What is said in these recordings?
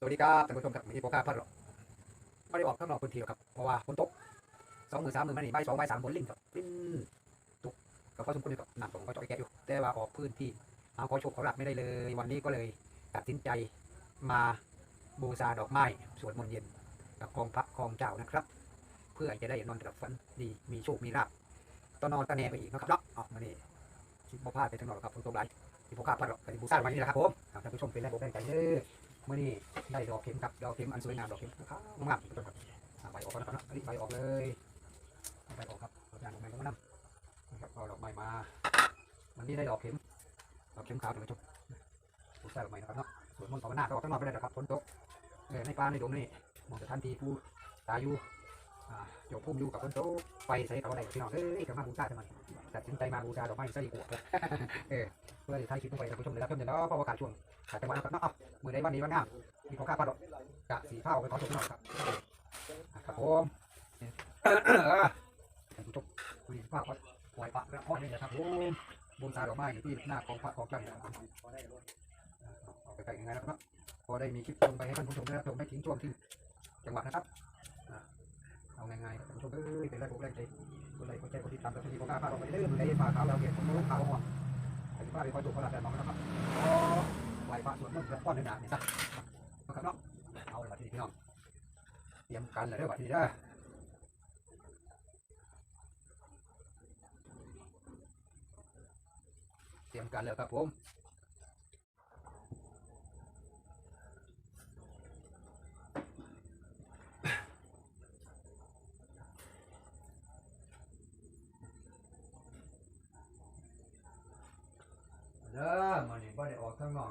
สวัสดีครับท่านผู้ชมครับมีโปรค่าพัดหรอกไม่ได้ออกข้างนอกพื้นทีหรอกครับเพราะว่าฝนตกสองหมือสามหมือมานี่ใบสองใบสามฝนลิ่นครับลิ่นตกก็พอสมควรอยู่กับน้ำตกก็จ่อยแกะอยู่แต่ว่าออกพื้นที่เอาขอโชคขอรับไม่ได้เลย วันนี้ก็เลยตัดสินใจมาบูชาดอกไม้สวดมนต์เย็นกับกองพระกองเจ้านะครับ เพื่อจะได้นอนหลับฝันดีมีโชคมีลาภตอนนอนตะแหนไปอีกนะครับเนาะอ๋อมานี่ชิบพลาดไปทั้งนอกครับฝนตกหลายที่โปรค่าพัดหรอกไปบูชาวันนี้นะครับผมท่านผู้ชมเป็นแรงอกแรงใจเด้อ เมื่อนี้ได้ดอกเข็มครับ ดอกเข็มอันสวยงามดอกเข็มขาวงามครับใบออกก่อนนะครับนี่ใบออกเลยใบออกครับเอาจานออกมาตรงนั้นนะครับเอาดอกใบมา วันนี้ได้ดอกเข็ม ดอกเข็มขาวเดี๋ยวมาชมปลูใส่ดอกไม้นะครับเนาะสวนมนต์ภาวนาก็ออกข้างนอกไปได้นะครับฝนตกในป่าในดงนี่มองสถานทีผู้ตายอยู่ อ่าโยกพุ่มอยู่กับฝนโตไปใส่กับอะไรพี่น้องเอ้ยกลับมาบูชาทำไมตัดสินใจมาบูชาดอกไม้ใส่หัวเออเพื่อที่ท้ายคลิปลงไปท่านผู้ชมได้รับชมเดี๋ยวเนาะเพราะว่าขาดช่วงขาดจังหวะนะครับเนาะมือใดวันนี้วันงามีของข้าปลาดอกกะสีข้าวไปขอชมหน่อยครับครับผมท่านผู้ชมมีข้าววัดปล่อยปะและอ้อนนี่นะครับผมบนซาดอกไม้อยู่ที่หน้าของพระของเจ้าเนี่ยนะครับเอาไปใส่ยังไงนะครับพอได้มีคลิปลงไปให้ท่านผู้ชมได้รับชมไม่ทิ้งช่วงที่จังหวะนะครับ เอาง่ายๆท่านผู้ชมเอ้ยเป็นแรงอกแรงใจคนไหนคนใจคนที่ตามแต่ที่ของข้าปลาดอกไปเรื่อยๆเลยฝ่าขาเราเห็นคนรู้ขาวห่วงไอ้ป้าไปคอยจุกขนาดแต่น้องนะครับอ๋อไหวพระสวดมนต์และป้อนในหนาเนี่ยซะนะครับเนาะเอาเลยบัดนี้พี่น้องเตรียมกันเลยเด้อบัดนี้เด้เตรียมกันเลยครับผมเด้อมันนี่บ่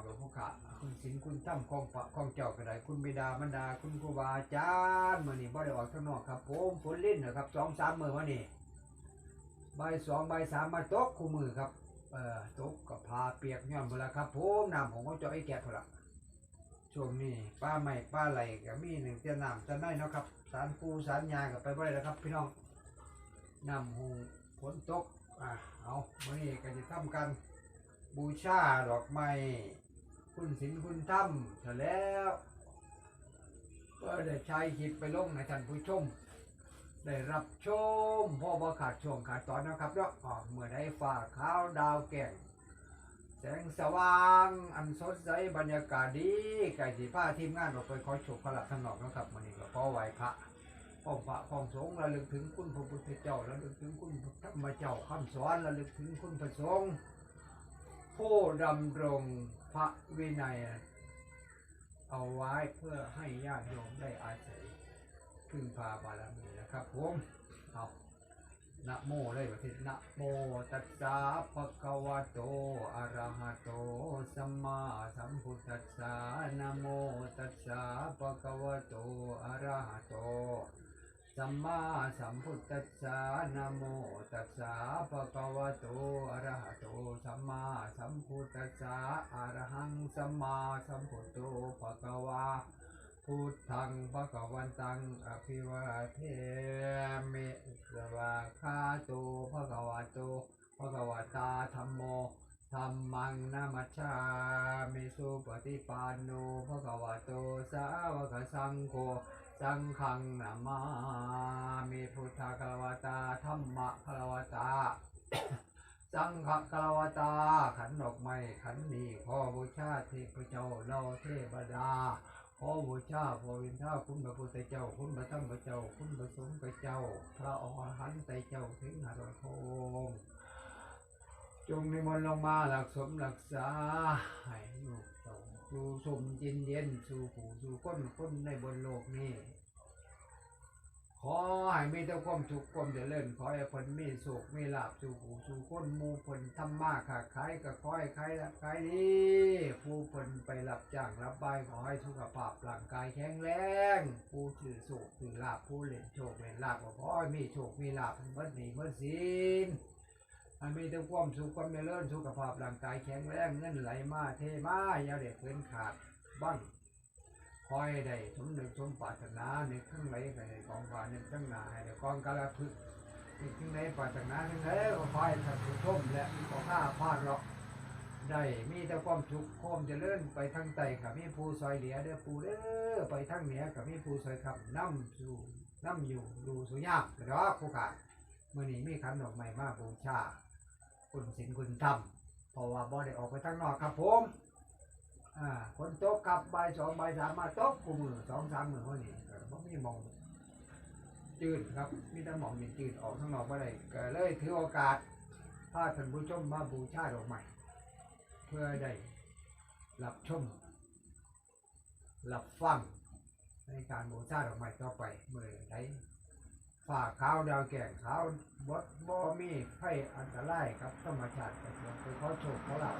ได้อกข้างนอกหรอขาคุณสินคุณตั้มของปะของเจ้าก็ได้คุณบิดามารดา คุณครูบาอาจารย์มันนี่บ่ได้ออกข้างนอกครับผมฝนลิ้นนะครับสองสามมือวันนี้ใบสองใบสามมาตกคู่มือครับเอ่อตกกับพาเปียกย่อมหมดล้วครับผมน้ำของเขาเจ้าไอ้แก่พละช่วงนี้ป้าใหม่ป้าไหลก็มีหนึ่งเตียน้ำจะน้อยเนาะครับสารปูสารยากับไปบ่ได้แล้วครับ พี่น้องน้ำหงฝนตกอะเอาวันนี้ก็จะทำกันบูชาดอกไม้ คุณศิลคุณธรรมเสร็จแล้วก็ได้ใช้คลิปไปลงในท่านผู้ชม ได้รับชมพ่อบ่ขาดช่วงขาดตอนนะครับเนาะอ๋อเมื่อได้ฝ่าข้าวดาวแก่ง แสงสว่างอันสดใสบรรยากาศดีไก่สีผ้าทีมงานออกไปขอโชคขลับทางนอกนะครับมันนี้ก็ขอไหวพระพ้องพระพ้องสงฆ์ระลึกถึงคุณพระพุทธเจ้าระลึกถึงคุณพระธรรมเจ้าคำสอนระลึกถึงคุณพระสงฆ์ ผู้ดำรงพระวินัย เอาไว้เพื่อให้ญาติโยมได้อาศัยพึ่งพาบารมีนะครับผมเอานะโมเลยประเทศนะโมตัสสะภะคะวะโตอะระหะโตสัมมาสัมพุทธัสสะนะโมตัสสะภะคะวะโตอะระหะโต สัมมาสัมพุทธัสสะนะโมตัสสะภะคะวะโตอะระหะโตสัมมาสัมพุทธัสสะอะระหังสัมมาสัมพุทโธภะคะวะพุทธังภะคะวันตังอภิวาเทมิสวาคาโตภะคะวะโตภะคะวะตาธัมโมธัมมังนามัชฌามิสุปฏิปันโนภะคะวะโตสาวกสังโฆ สังฆังนามามิพุทธครวตาธรรมะครวตา สังฆครวตา ขันดอกไม้ขันนี้ขอบูชาเทพเจ้าเราเทพดาขอบูชาพระวินทาคุณพระพุทธเจ้า คุณพระธรรมเจ้า คุณพระสงฆ์เจ้า พระอรหันต์เจ้าถึงหาดโทงจงนิมนต์ลงมาหลักสมหลักษาให้ลูกเต่า สู่สมเย็นเย็นสู่ผู้สู่คนคนในบนโลกนี้ ขอให้มีแต่ความสุขความเจริญขอให้เพิ่นมีสุขมีลาภสู่ผู้สู่คนมู่เพิ่นทำมาค้าขายก็ขอให้ขายรับขายดีผู้เพิ่นไปรับจ้างรับบายขอให้สุขภาพร่างกายแข็งแรงผู้ถือโศกถือลาภผู้เล่นโชคเล่นลาภก็ขอให้มีโชคมีลาภเมื่อนี้เมื่อสิ้น ให้มีแต่ความสุขความเจริญสุขภาพร่างกายแข็งแรงเงินไหลมาเทมาอย่าได้เพิ่อนขาดบ้างคอยได้สมนึกสมปรารถนาในข้งไหนก็ได้กองฟ้าในข้งหนาให้ได้กองกาลพึกษ์ในข้งไหนปรารถนาข้งไหนก็คอยสัตว์ชมและขอข้าพลาดหรอกได้มีแต่ความสุขความเจริญไปทางใต้กับมีผู้ซอยเหลือเด้อปูเด้อไปทางเหนือกับมีผู้ซอยขับน้ำสู่น้ำอยู่ดูสุญาบรอกผู้ขามื่อนี้มีขันดอกไม้มาบูชา คุณศีลคุณธรรมเพราะว่าบ่ได้ออกไปทางนอกครับผมอ่าคนโต๊ะกับใบสองใบสามมาโต๊ะกูมือสองสามมือวันนี้ก็บ่มีหมองจืดครับมีแต่หมองจืดออกข้างนอกบ่ได้ก็เลยถือโอกาสพาท่านผู้ชมมาบูชาดอกไม้เพื่อได้รับชมรับฟังในการบูชาดอกไม้ต่อไปเมื่อใด ฝ่าขาวดาวแก่ขาวบดบ่มีไฟอันตรายครับธรรมชาติก็ควรไปขอโชคขอลาภ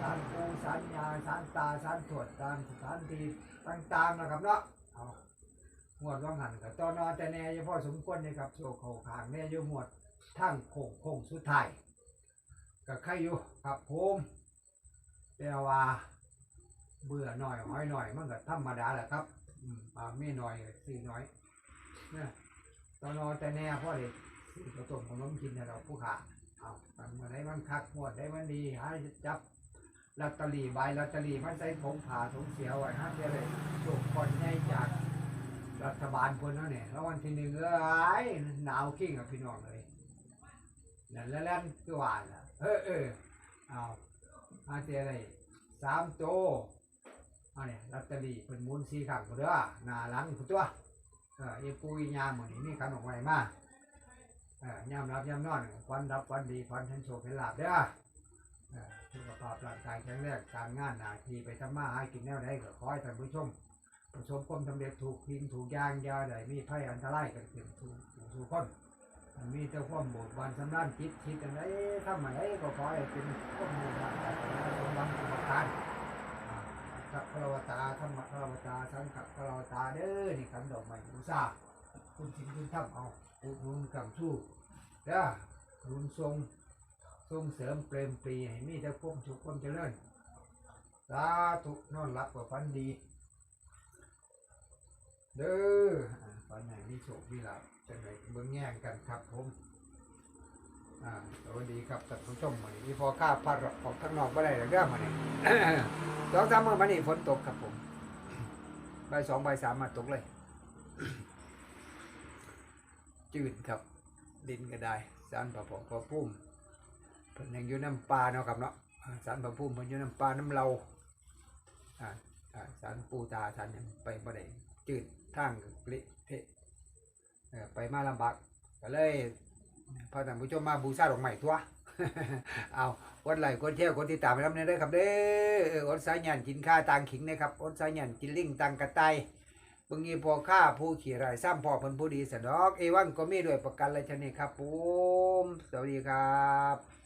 สารปูสารยาสารตาสารตรวจตามสถานที่ต่างๆนะครับเนาะเอาหมวดว่างหันกับตอนนอนแต่แน่เฉพาะสมควรเลยครับโชว์เขาขางแน่อยู่หมวดทั้งโค้งโค้งสุดท้ายกับใครอยู่กับผมแต่ว่าเบื่อหน่อยห้อยหน่อยมันก็ธรรมดาแหละครับอืมอ่าไม่หน่อยสี่น้อยเนี่ย ตอนนอนแต่แน่พ่อเด็กสี่กระต้มขนมกินให้เราผู้ขาเอาทำเมื่อไรมันคักหมวดได้มันดีหาจับลอตเตอรี่ใบลอตเตอรี่มันใส่ผงผ่าถุงเสียวไว้ฮะเพื่อเลยโชคนใหญ่จากรัฐบาลคนนั้นเนี่ยแล้ววันที่หนึ่งเอ้ยหนาวขิ้งกับพี่น้องเลยนั่นแล้วแล้วคือหวานล่ะเออเออเอาอาเจอะไรสามโตอันนี้ลอตเตอรี่เป็นมูลสีขังเด้อหน้าหลังตัว เออไอ้ปุยยามเหมือนนี่ขนมไวมาเออยามรับยามนอนควันรับควันดีควันทันโชคเป็นลาบเด้อเออสุขภาพร่างกายแข็งแรงการงานหนาทีไปทำมาหากินแนวใดก็ขอให้ท่านผู้ชมประสบความสำเร็จถูกพิงถูกยางยาใดมีภัยอันตรายเกิดขึ้นถูกถูกคนมีแต่ความบดบานสำนันจิตคิดอะไรทำอะไรก็ขอให้เป็นข้อมูลทางการสมบัติประการสักพ ระวตาธรรมพระวตาสังฆพระวตาเด้อนี่คำดอกไม้บูชาคุณสิงคุณทำเอาอุดหนุนกำชู้เด้อหนุนทรงทรงเสริมเปรมปรีให้มีแต่ความสุขความเจริญสาธุนอนหลับกับฝันดี เด้ออ่าตอนไหนมีโชคมีลาภจะไหนเบิ่งแย่งกันครับผมอ่าสวัสดีครับท่านผู้ชมวันนี้พอข้าพัดออกข้างนอกไม่ได้เรื่องมาเนี่สองสามมื้อมานี่ฝนตกครับผม ใบสองใบสามมาตกเลย จืดครับ ดินก็ได้สารประปองประพุ่มเพิ่นยังอยู่น้ำปลาเนาะครับเนาะสารประพุ่มเพิ่นอยู่น้ำปลาน้ำเราอ่าอ่าสารปูตาสารยังไปบ่ได้จืดทางก็เละเทะไปมาลำบากก็เลยพาท่านผู้ชมมาบูชาดอกไม้ทั่ว เอาอดไลค์กดแชร์กดติดตามไปรับเนี่ยได้ครับเด้ออดสายหยันกินข้าต่างขิงนะครับอดสายหยันกินลิงต่างกระต่ายบางทีพอข้าผู้ขี่ไรซ้ำพอเพันผู้ดีสนอก เอวังก็มีด้วยประกันเลยชนิดครับผมสวัสดีครับ